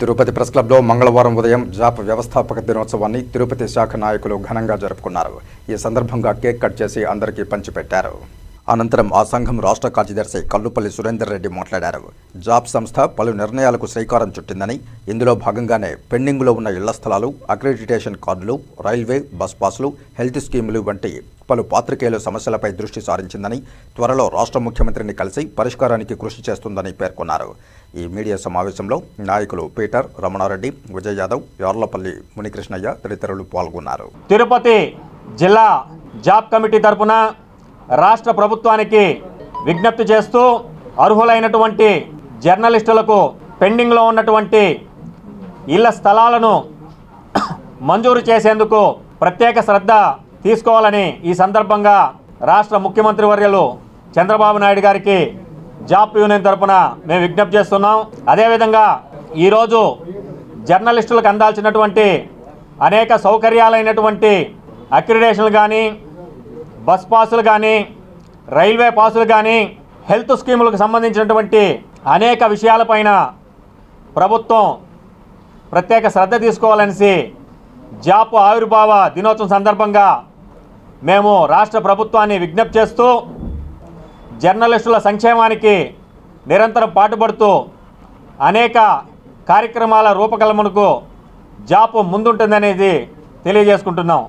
Tirupati press క్లబ్లో మంగళవారం ఉదయం జాప్ వ్యవస్థాపక దినోత్సవాన్ని తిరుపతి శాఖ నాయకులు ఘనంగా జరుపుకున్నారు. ఈ సందర్భంగా కేక్ కట్ చేసి అందరికీ పంచిపెట్టారు. అనంతరం ఆ సంఘం రాష్ట్ర కార్యదర్శి కల్లుపల్లి సురేందర్ రెడ్డి మాట్లాడారు. జాబ్ సంస్థ పలు నిర్ణయాలకు శ్రీకారం చుట్టిందని ఇందులో భాగంగానే పెండింగ్లో ఉన్న ఇళ్ళ స్థలాలు అక్రెడిటేషన్ కార్డులు రైల్వే బస్ పాస్లు హెల్త్ స్కీములు వంటి పలు పాత్రికేయుల సమస్యలపై దృష్టి సారించిందని త్వరలో రాష్ట్ర ముఖ్యమంత్రిని కలిసి పరిష్కారానికి కృషి చేస్తుందని పేర్కొన్నారు. ఈ మీడియా సమావేశంలో నాయకులు పీటర్ రమణారెడ్డి విజయ్ యాదవ్ యార్లపల్లి మునికృష్ణయ్య తదితరులు పాల్గొన్నారు. తిరుపతి జిల్లా జాబ్ కమిటీ తరపున రాష్ట్ర ప్రభుత్వానికి విజ్ఞప్తి చేస్తూ అర్హులైనటువంటి జర్నలిస్టులకు పెండింగ్లో ఉన్నటువంటి ఇళ్ళ స్థలాలను మంజూరు చేసేందుకు ప్రత్యేక శ్రద్ధ తీసుకోవాలని ఈ సందర్భంగా రాష్ట్ర ముఖ్యమంత్రి వర్యులు చంద్రబాబు నాయుడు గారికి జాబ్ యూనియన్ తరపున మేము విజ్ఞప్తి చేస్తున్నాం. అదేవిధంగా ఈరోజు జర్నలిస్టులకు అందాల్సినటువంటి అనేక సౌకర్యాలైనటువంటి అక్రిడేషన్లు కానీ బస్ పాసులు కానీ రైల్వే పాసులు కానీ హెల్త్ స్కీములకు సంబంధించినటువంటి అనేక విషయాలపైన ప్రభుత్వం ప్రత్యేక శ్రద్ధ తీసుకోవాలనేసి జాప్ ఆవిర్భావ దినోత్సవం సందర్భంగా మేము రాష్ట్ర ప్రభుత్వాన్ని విజ్ఞప్తి చేస్తూ జర్నలిస్టుల సంక్షేమానికి నిరంతరం పాటుపడుతూ అనేక కార్యక్రమాల రూపకల్పనకు జాప్ ముందుంటుందనేది తెలియజేసుకుంటున్నాం.